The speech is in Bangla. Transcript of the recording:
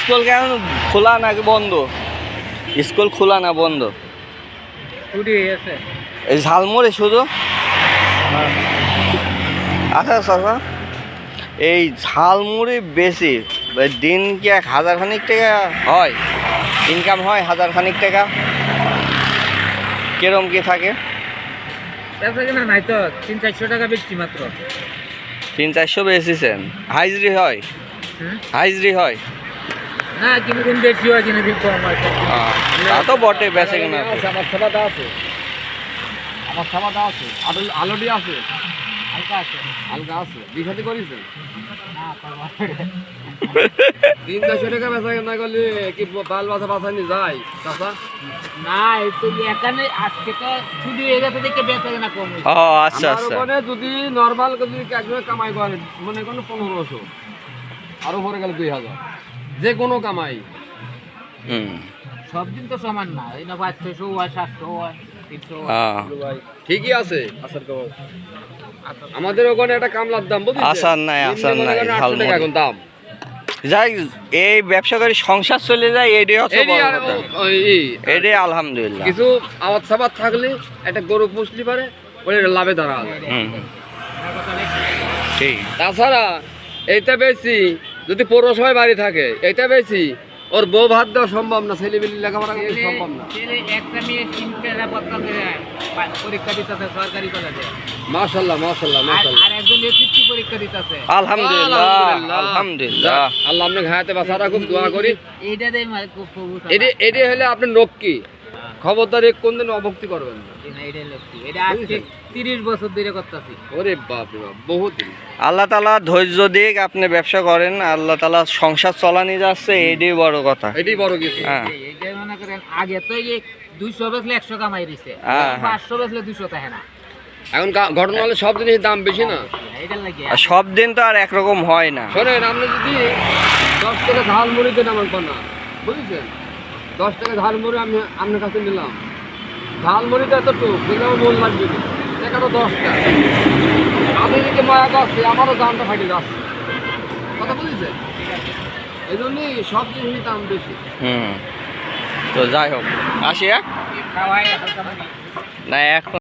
স্কুল কেন খোলা নাকি বন্ধ? স্কুল খোলা না বন্ধ? এই ঝালমুড়ি শুধু? আচ্ছা চাচা এই ঝালমুড়ি বেশি। দিন কি এক হাজার খানিক টাকা হয়। ইনকাম হয় হাজার খানিক টাকা। কিরম কি থাকে? ব্যবসা কিনা নাই তো তিন চারশো টাকা বেচছি মাত্র। তিন চারশো বেশিছেন। হাইজরি হয়? হাইজরি হয়? না কিনে দিন বেশি হয় কিনে বিক্রি কম হয় তা তো বটে কিনা আমার সাবাদা আছে আমার সাবাদা আছে আলু আলুটি আছে। হালকা আছে। হালকা আছে। বিশাতি করেছেন? তিন চারশো টাকা বেচা কেনা করলে কি বাল বাসা বাসানি যায়? চাষা না এই এখানে আজকে তো ছুটি হয়ে গেছে দেখে বেচা কেনা কম ও আচ্ছা আচ্ছা। যদি নর্মাল যদি কামাই করে মনে করেন পনেরোশো আরও পরে গেলে দুই হাজার। যে কোনো কামাই। হুম। সব দিন তো সমান না এই না পাঁচশো হয় সাতশো হয় হয়। ঠিকই আছে। আমাদের ওখানে একটা কামলার দাম আসার নাই, আসার নাই, এখন দাম। যাই এই ব্যবসা করে সংসার চলে যায় এটাই হচ্ছে এটি বড় আর কথা। ও- ওই ই- এটাই আলহামদুলিল্লাহ। কিছু আওয়াজ সাবাদ থাকলে একটা গরু পুষলি পারে ওই লাভে তাছাড়া এইটা বেশি যদি পৌরসভায় বাড়ি থাকে এইটা বেশি ওর বউ ভাত দেওয়া সম্ভব না ছেলে বিলি লেখাপড়া করতে সম্ভব না। ছেলে একটা মেয়ে তিনটে নিরাপত্তা করে পরীক্ষা দিতেছে সরকারি কলেজে মাশাল্লাহ মাশাল্লাহ আর মাশাল্লাহ। আর একজন এসএসসি পরীক্ষা দিতেছে। আলহামদুলিল্লাহ আল্লাহ আপনাকে হায়াতে বাঁচা দোয়া করি। এইটা দেয় মানে খুব প্রভু এটি এটি হলে আপনি নক্কি। খবরদার এক কোনদিন অভক্তি করবেন না। এইটাই লক্ষ্মী। এটা আজকে তিরিশ বছর ধরে করতেছি। ওরে বাপ রে বাপ বহুত আল্লাহ তালা ধৈর্য দিক আপনি ব্যবসা করেন আল্লাহ তালা সংসার চলানি যাচ্ছে এটাই বড় কথা। এটাই বড় কিছু। হ্যাঁ। এইটাই মনে করেন আগে তো এই দুইশো বেচলে একশো কামাই দিছে হ্যাঁ, হ্যাঁ। পাঁচশো বেচলে দুশো থাকে না। এখন ঘটনা হলে সব জিনিসের দাম বেশি না। সব দিন তো আর একরকম হয় না। শোনেন আপনি যদি দশ টাকা ঝাল মুড়ি দেন আমার পানা বুঝেছেন? দশ টাকা ঝাল মুড়ি আমি আপনার কাছে নিলাম। ঝাল মুড়িটা এত মূল কিন্তু আমার মন লাগবে টাকাটা দশ টাকা। আমি যদি মায়া আছে আমারও দামটা ফাটে যাচ্ছে কথা বুঝেছে এই জন্যই সব জিনিসের দাম বেশি। হুম। তো যাই হোক আসি হ্যাঁ? হালকা পানি। না এখন